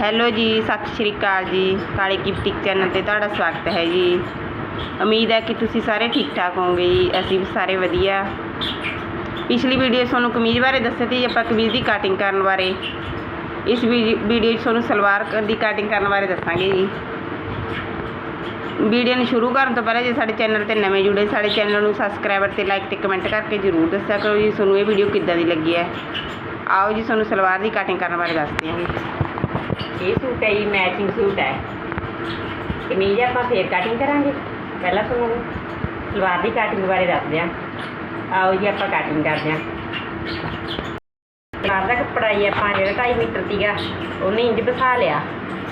Hello ਜੀ, ਸਤਿ ਸ਼੍ਰੀ ਅਕਾਲ ਜੀ, ਕਾਲੇ ਕਿਪਟਿਕ ਚੈਨਲ ਤੇ ਤੁਹਾਡਾ ਸਵਾਗਤ ਹੈ ਜੀ। ਉਮੀਦ ਹੈ ਕਿ ਤੁਸੀਂ ਸਾਰੇ ਠੀਕ ਠਾਕ ਹੋਵੋਗੇ ਜੀ, ਅਸੀਂ ਵੀ ਸਾਰੇ ਵਧੀਆ। ਪਿਛਲੀ ਵੀਡੀਓ 'ਚ ਤੁਹਾਨੂੰ ਕਮੀਜ਼ ਬਾਰੇ ਦੱਸਿਆ ਸੀ ਆਪਾਂ ਕਮੀਜ਼ ਦੀ ਕਟਿੰਗ ਕਰਨ ਬਾਰੇ। ਇਸ ਵੀਡੀਓ 'ਚ ਤੁਹਾਨੂੰ ਸਲਵਾਰ ਦੀ ਕਟਿੰਗ ਕਰਨ ਬਾਰੇ ਦੱਸਾਂਗੇ ਜੀ। ਵੀਡੀਓ ਨੂੰ ਸ਼ੁਰੂ ਕਰਨ ਤੋਂ ਪਹਿਲਾਂ ਜੇ ਸਾਡੇ ਚੈਨਲ ਤੇ ਨਵੇਂ ਜੁੜੇ, ਸਾਡੇ ਚੈਨਲ ਨੂੰ ਸਬਸਕ੍ਰਾਈਬਰ ਤੇ ਲਾਈਕ ਤੇ ਕਮੈਂਟ ਕਰਕੇ ਜਰੂਰ ਦੱਸਿਆ ਕਰੋ ਜੀ, ਤੁਹਾਨੂੰ ਇਹ ਵੀਡੀਓ ਕਿੱਦਾਂ ਦੀ ਲੱਗੀ ਹੈ। ਆਓ ਜੀ, ਤੁਹਾਨੂੰ ਸਲਵਾਰ ਦੀ ਕਟਿੰਗ ਕਰਨ ਬਾਰੇ ਦੱਸਦੇ ਹਾਂ ਇਹ ਸੂਟ ਹੈ ਜੀ ਮੈਚਿੰਗ ਸੂਟ ਹੈ। ਕਮੀਜ਼ ਆਪਾਂ ਫੇਰ ਕਟਿੰਗ ਕਰਾਂਗੇ। ਪਹਿਲਾਂ ਤੁਹਾਨੂੰ ਸਲਵਾਰ ਦੀ ਕਟਿੰਗ ਬਾਰੇ ਦੱਸਦੇ ਹਾਂ। ਆਓ ਜੀ, ਆਪਾਂ ਕਟਿੰਗ ਕਰਦੇ ਹਾਂ। ਸਲਵਾਰ ਦਾ ਕੱਪੜਾ ਹੀ ਆਪਾਂ ਜਿਹੜਾ 2.5 ਮੀਟਰ ਸੀਗਾ, ਉਹਨੇ ਇੰਜ ਬਿਠਾ ਲਿਆ।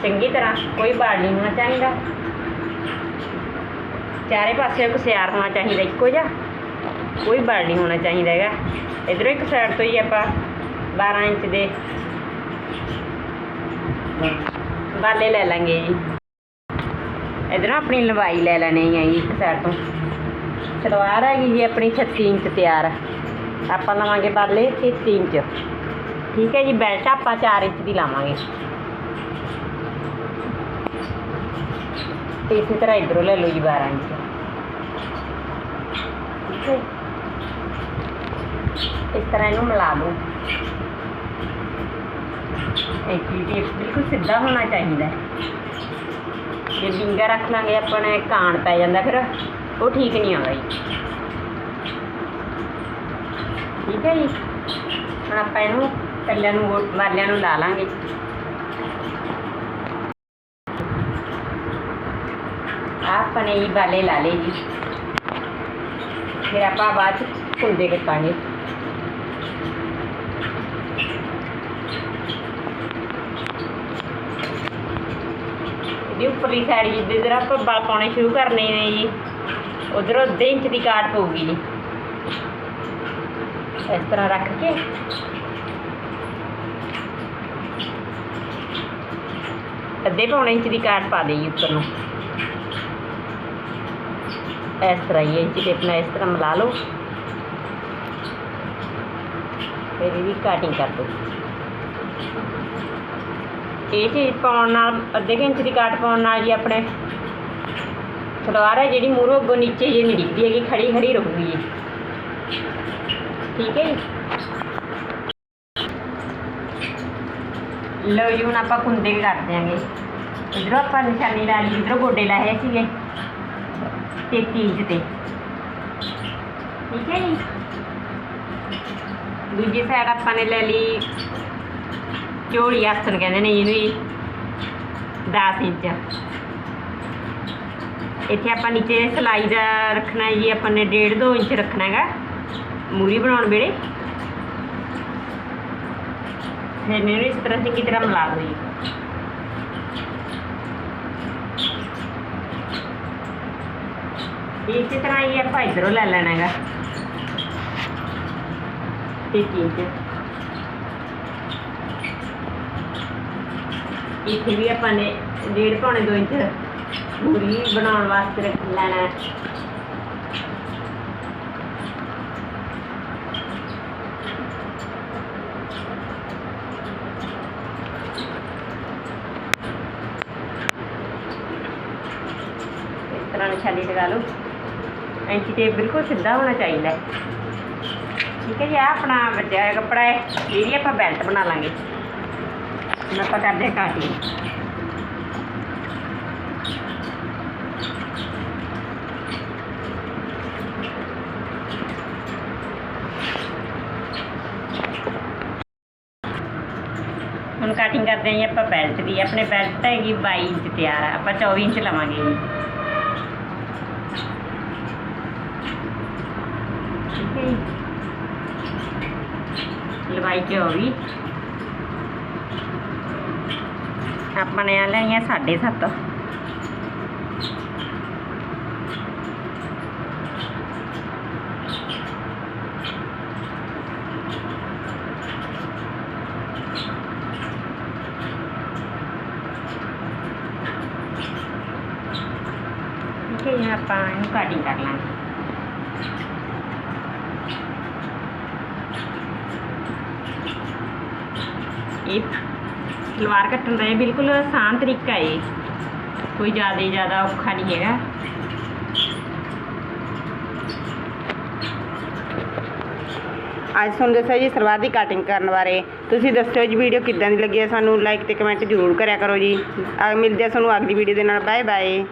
ਚੰਗੀ ਤਰ੍ਹਾਂ, ਕੋਈ ਬਾੜ ਨਹੀਂ ਹੋਣਾ ਚਾਹੀਦਾ। ਚਾਰੇ ਪਾਸੇ ਕੁਸਿਆਰ ਹੋਣਾ ਚਾਹੀਦਾ, ਇੱਕੋ ਜਿਹਾ। ਕੋਈ ਬਾੜ ਨਹੀਂ ਹੋਣਾ ਚਾਹੀਦਾ ਹੈਗਾ। ਇਧਰੋਂ ਇੱਕ ਸਾਈਡ ਤੋਂ ਹੀ ਆਪਾਂ 12 ਇੰਚ ਦੇ ਬਾਲੇ ਲੈ ਲਾਂਗੇ ਜੀ। ਇਧਰੋਂ ਆਪਣੀ ਲੰਬਾਈ ਲੈ ਲੈਣੀ ਹੈ ਜੀ ਇੱਕ ਸਾਈਡ ਤੋਂ। ਸਲਵਾਰ ਹੈਗੀ ਜੀ ਆਪਣੀ 36 ਇੰਚ ਤਿਆਰ। ਆਪਾਂ ਲਵਾਂਗੇ ਬਾਲੇ 33 ਇੰਚ। ਠੀਕ ਹੈ ਜੀ ਬੈਲਟ ਆਪਾਂ 4 ਇੰਚ ਦੀ ਲਾਵਾਂਗੇ। ਤੇ ਇਸੇ ਤਰ੍ਹਾਂ ਇਧਰੋਂ ਲੈ ਲਓ ਜੀ 12 ਇੰਚ। ਠੀਕ ਹੈ ਇਸ ਤਰ੍ਹਾਂ ਇਹਨੂੰ ਮਿਲਾ ਲਓ। ਇਹ ਚੀਜ਼ ਬਿਲਕੁਲ ਸਿੱਧਾ ਹੋਣਾ ਚਾਹੀਦਾ। ਜੇ ਵਿੰਗਾ ਰੱਖ ਲਾਂਗੇ, ਆਪਣੇ ਕਾਣ ਪੈ ਜਾਂਦਾ ਫਿਰ, ਉਹ ਠੀਕ ਨਹੀਂ ਆਉਂਦਾ ਜੀ। ਠੀਕ ਹੈ ਜੀ? ਹੁਣ ਆਪਾਂ ਇਹਨੂੰ ਕੱਲਿਆਂ ਨੂੰ, ਵਾਲਿਆਂ ਨੂੰ ਲਾ ਲਾਂਗੇ। ਆਹ ਆਪਾਂ ਨੇ ਇਹ ਵਾਲੇ ਲਾ ਲਏ ਜੀ। ਫਿਰ ਆਪਾਂ ਬਾਅਦ ਚ ਕੁੰਡੇ ਕੱਟਾਂਗੇ। ਇਹਦੀ ਉੱਪਰਲੀ ਸਾਈਡ ਜਿੱਦੇ ਆਪਾਂ ਬਲ ਪਾਉਣੇ ਸ਼ੁਰੂ ਕਰਨੇ ਨੇ ਜੀ। ਉਧਰੋਂ ਅੱਧੇ ਇੰਚ ਦੀ ਕਾਟ ਪਊਗੀ ਜੀ। ਇਸ ਤਰ੍ਹਾਂ ਰੱਖ ਕੇ। ਅੱਧੇ ਪੌਣੇ ਇੰਚ ਦੀ ਕਾਟ ਪਾ ਦੇਈ ਉੱਪਰ ਨੂੰ। ਇਸ ਤਰ੍ਹਾਂ ਹੀ ਇੰਚ ਟੇਪ ਨਾਲ ਇਸ ਤਰ੍ਹਾਂ ਮਿਲਾ ਲਓ। ਫਿਰ ਇਹਦੀ ਕਟਿੰਗ ਕਰ ਦਿਓ। ਇਹ ਚੀਜ਼ ਪਾਉਣ ਨਾਲ, ਅੱਧੇ ਕੁ ਇੰਚ ਦੀ ਕਾਟ ਪਾਉਣ ਨਾਲ ਜੀ ਆਪਣੇ ਸਲਵਾਰ ਹੈ ਜਿਹੜੀ ਮੂਹਰੋਂ ਅੱਗੋਂ ਨੀਚੇ ਜੇ ਨਹੀਂ ਡਿੱਗਦੀ ਹੈਗੀ ਖੜੀ ਖੜੀ ਰਹੂਗੀ ਜੀ ਠੀਕ ਹੈ ਜੀ? ਲਓ ਜੀ, ਹੁਣ ਆਪਾਂ ਕੁੰਦੇ ਕਰ ਦਿਆਂਗੇ। ਇਧਰੋਂ ਆਪਾਂ ਨਿਸ਼ਾਨੀ ਲਾ ਲਈ, ਇਧਰੋਂ ਗੋਡੇ ਲਾਏ ਸੀਗੇ 33 ਇੰਚ ਤੇ। ਠੀਕ ਹੈ ਜੀ? ਦੂਜੀ ਸਾਈਡ ਆਪਾਂ ਨੇ ਲੈ ਲਈ ਚੋੜੀ ਆਸਣ ਕਹਿੰਦੇ ਨੇ ਇਹਨੂੰ ਜੀ 10 ਇੰਚ। ਇੱਥੇ ਆਪਾਂ ਨੀਚੇ ਸਲਾਈ ਦਾ ਰੱਖਣਾ ਜੀ, ਆਪਾਂ ਨੇ 1.5 2 ਇੰਚ ਰੱਖਣਾ ਹੈਗਾ, ਮੂਰੀ ਬਣਾਉਣ ਵੇਲੇ। ਫਿਰ ਇਹਨੂੰ ਇਸ ਤਰ੍ਹਾਂ ਚੰਗੀ ਤਰ੍ਹਾਂ ਮਿਲਾ ਦਿਓ ਜੀ। ਇਸੇ ਤਰ੍ਹਾਂ ਹੀ ਆਪਾਂ ਇਧਰੋਂ ਲੈ ਲੈਣਾ ਹੈਗਾ। ਤੇ ਇੰਚ ਇੱਥੇ ਵੀ ਆਪਾਂ ਨੇ ਡੇਢ ਪੌਣੇ 2 ਇੰਚ ਪੂਰੀ ਬਣਾਉਣ ਵਾਸਤੇ ਰੱਖ ਲੈਣਾ ਹੈ। ਇਸ ਤਰ੍ਹਾਂ ਨਿਸ਼ਾਨੀ ਲਗਾ ਲਓ। ਐਂਚੀ ਟੇਪ ਬਿਲਕੁਲ ਸਿੱਧਾ ਹੋਣਾ ਚਾਹੀਦਾ ਹੈ। ਠੀਕ ਹੈ ਜੀ, ਆਹ ਆਪਣਾ ਬਚਿਆ ਹੋਇਆ ਕੱਪੜਾ ਹੈ ਜਿਹੜੀ ਆਪਾਂ ਬੈਲਟ ਬਣਾ ਲਾਂਗੇ। ਹੁਣ ਆਪਾਂ ਕਰਦੇ ਹਾਂ ਹੁਣ ਕਟਿੰਗ ਕਰਦੇ ਹਾਂ ਆਪਾਂ ਬੈਲਟ ਦੀ। ਆਪਣੇ ਬੈਲਟ ਹੈਗੀ 22 ਇੰਚ ਤਿਆਰ ਆ। ਆਪਾਂ 24 ਇੰਚ ਲਵਾਂਗੇ ਜੀ। ਲਵਾਈ 24 ਆਪਾਂ ਨੇ ਆ ਲੈਣੀਆਂ 7.5 ਠੀਕ ਹੈ ਜੀ ਆਪਾਂ ਇਹਨੂੰ ਕਟਿੰਗ ਕਰ ਲਾਂਗੇ ਇਹ ਸਲਵਾਰ ਕੱਟਣ ਦਾ ਇਹ ਬਿਲਕੁਲ ਆਸਾਨ ਤਰੀਕਾ ਹੈ ਕੋਈ ਜ਼ਿਆਦਾ ਹੀ ਜ਼ਿਆਦਾ ਔਖਾ ਨਹੀਂ ਹੈਗਾ। ਅੱਜ ਤੁਹਾਨੂੰ ਦੱਸਿਆ ਜੀ ਸਲਵਾਰ ਦੀ ਕਟਿੰਗ ਕਰਨ ਬਾਰੇ। ਤੁਸੀਂ ਦੱਸਿਓ ਜੀ ਵੀਡੀਓ ਕਿੱਦਾਂ ਦੀ ਲੱਗੀ ਹੈ ਸਾਨੂੰ। ਲਾਈਕ ਤੇ ਕਮੈਂਟ ਜ਼ਰੂਰ ਕਰਿਆ ਕਰੋ ਜੀ। ਮਿਲਦੇ ਆ ਤੁਹਾਨੂੰ ਅਗਲੀ ਵੀਡੀਓ ਦੇ ਨਾਲ। Bye bye